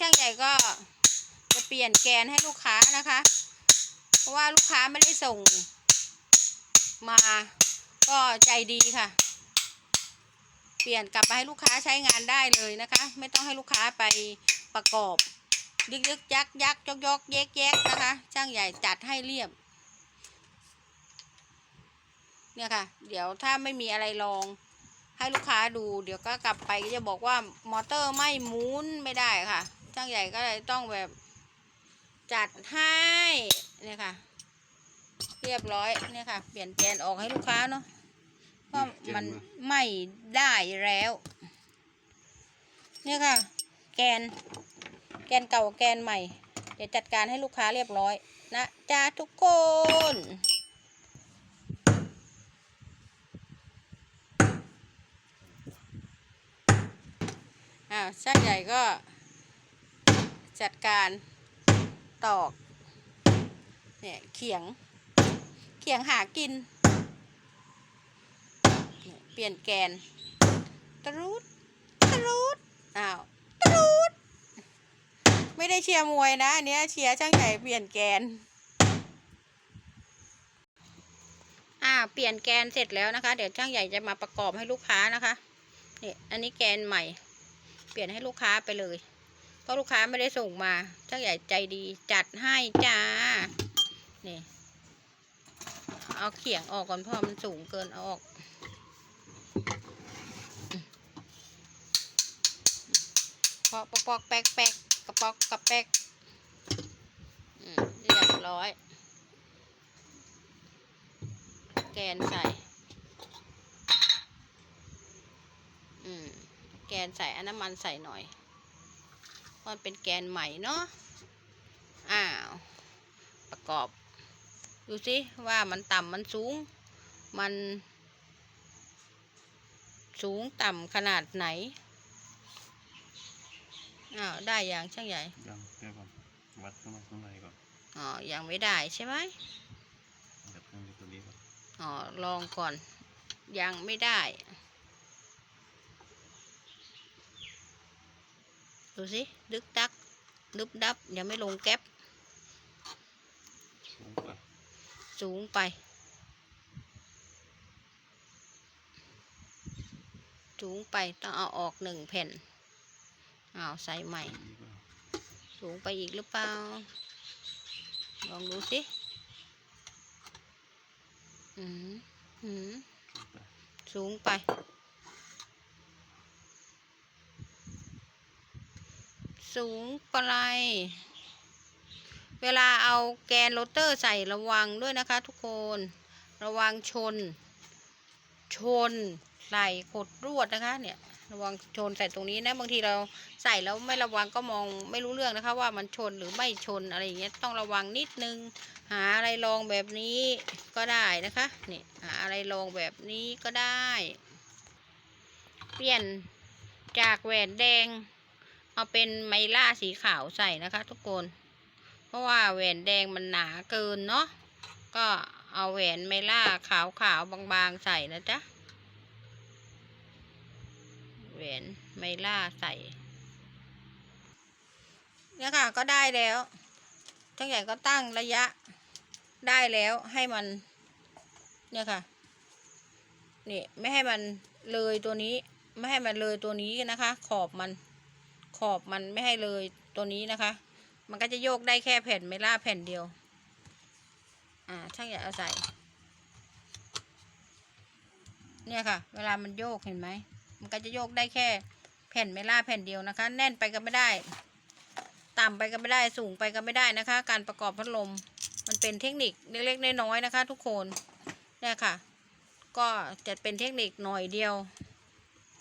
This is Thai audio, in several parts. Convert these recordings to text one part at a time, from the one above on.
ช่างใหญ่ก็จะเปลี่ยนแกนให้ลูกค้านะคะ เพราะว่าลูกค้าไม่ได้ส่งมาก็ใจดีค่ะ เปลี่ยนกลับมาให้ลูกค้าใช้งานได้เลยนะคะ ไม่ต้องให้ลูกค้าไปประกอบยึกยึกยักยักยกยกแยกแยกนะคะ ช่างใหญ่จัดให้เรียบ เนี่ยค่ะ เดี๋ยวถ้าไม่มีอะไรลองให้ลูกค้าดู เดี๋ยวก็กลับไปก็จะบอกว่ามอเตอร์ไม่หมุนไม่ได้ค่ะ ช่างใหญ่ก็เลยต้องแบบจัดให้เนี่ยค่ะ เรียบร้อยเนี่ยค่ะ เปลี่ยนแกนออกให้ลูกค้าเนาะเพราะมันไม่ได้แล้ว เนี่ยค่ะ แกน แกนเก่าแกนใหม่ เดี๋ยวจัดการให้ลูกค้าเรียบร้อย นะจ้าทุกคนอ่าช่างใหญ่ก็ จัดการตอกเนี่ยเขียง เขียงหากิน เปลี่ยนแกนตรูดตรูดอ้าวตรูดไม่ได้เชียร์มวยนะอันนี้เชียร์ช่างใหญ่เปลี่ยนแกนอ่าเปลี่ยนแกนเสร็จแล้วนะคะ เดี๋ยวช่างใหญ่จะมาประกอบให้ลูกค้านะคะเนี่ยอันนี้แกนใหม่ เปลี่ยนให้ลูกค้าไปเลย ราะลูกค้าไม่ได้ส่งมาช่างใหญ่ใจดีจัดให้จ้านี่เอาเขียงออกก่อนเพราะมันสูงเกินเอาออกพอปอกปอกแป๊กแป๊กกระปอกกระแป๊กเรียบร้อย แกนใส่อืมแกนใส่อันน้ำมันใส่หน่อย เพราะมันเป็นแกนใหม่เนาะ อ้าว ประกอบ ดูสิว่ามันต่ำมันสูง มัน สูงต่ำขนาดไหน อ้าว ได้อย่างช่างใหญ่ ยังเดี๋ยวก่อนวัดข้างนอกข้างในก่อน อ๋อ ยังไม่ได้ใช่ไหมวัดข้างในตัวนี้ก่อน อ๋อ ลองก่อน ยังไม่ได้ ดูสิดึกดักดึบดับยังไม่ลงแก๊ปสูงไปสูงไปสูงไปต้องเอาออกหนึ่งแผ่นเอาใส่ใหม่ สูงไปอีกหรือเปล่า ลองดูสิอืมอืมสูงไป สูงไปสูงไปลายเวลาเอาแกนโรเตอร์ใส่ระวังด้วยนะคะทุกคน ระวังชน ชนใส่ขดรวดนะคะเนี่ยระวังชนใส่ตรงนี้นะบางทีเราใส่แล้วไม่ระวังก็มองไม่รู้เรื่องนะคะ ว่ามันชนหรือไม่ชนอะไรอย่างเงี้ยต้องระวังนิดนึง หาอะไรรองแบบนี้ก็ได้นะคะนี่หาอะไรรองแบบนี้ก็ได้ เปลี่ยนจากแหวนแดง เอาเป็นไมล่าสีขาวใส่นะคะ ทุกคน เพราะว่าแหวนแดงมันหนาเกินเนาะ ก็เอาแหวนไมล่าขาวขาวๆบางๆใส่นะจ๊ะ แหวนไมล่าใส่เนี่ยค่ะก็ได้แล้วช่างใหญ่ก็ตั้งระยะได้แล้วให้มัน เนี่ยค่ะ นี่ไม่ให้มันเลยตัวนี้ ไม่ให้มันเลยตัวนี้นะคะ ขอบมัน ขอบมันไม่ให้เลยตัวนี้นะคะ มันก็จะโยกได้แค่แผ่นไม่ล่าแผ่นเดียว อ่าช่างใหญ่เอาใส่ เนี่ยค่ะ เวลามันโยกเห็นไหม มันก็จะโยกได้แค่แผ่นไม่ล่าแผ่นเดียวนะคะ แน่นไปก็ไม่ได้ ต่ำไปก็ไม่ได้สูงไปก็ไม่ได้นะคะ การประกอบพัดลมมันเป็นเทคนิคเล็กๆน้อยๆนะคะ ทุกคนเนี่ยค่ะ ก็จะเป็นเทคนิคหน่อยเดียว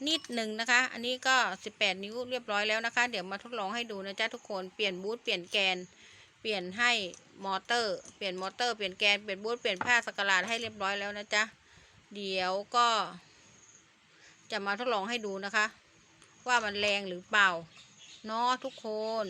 นิดหนึ่งนะคะ อันนี้ก็ 18 นิ้วเรียบร้อยแล้วนะคะ เดี๋ยวมาทดลองให้ดูนะจ๊ะทุกคน เปลี่ยนบูท เปลี่ยนแกน เปลี่ยนให้มอเตอร์ เปลี่ยนมอเตอร์ เปลี่ยนแกน เปลี่ยนบูท เปลี่ยนผ้าสกลาดให้เรียบร้อยแล้วนะจ๊ะ เดี๋ยวก็ จะมาทดลองให้ดูนะคะ ว่ามันแรงหรือเปล่า เนาะทุกคน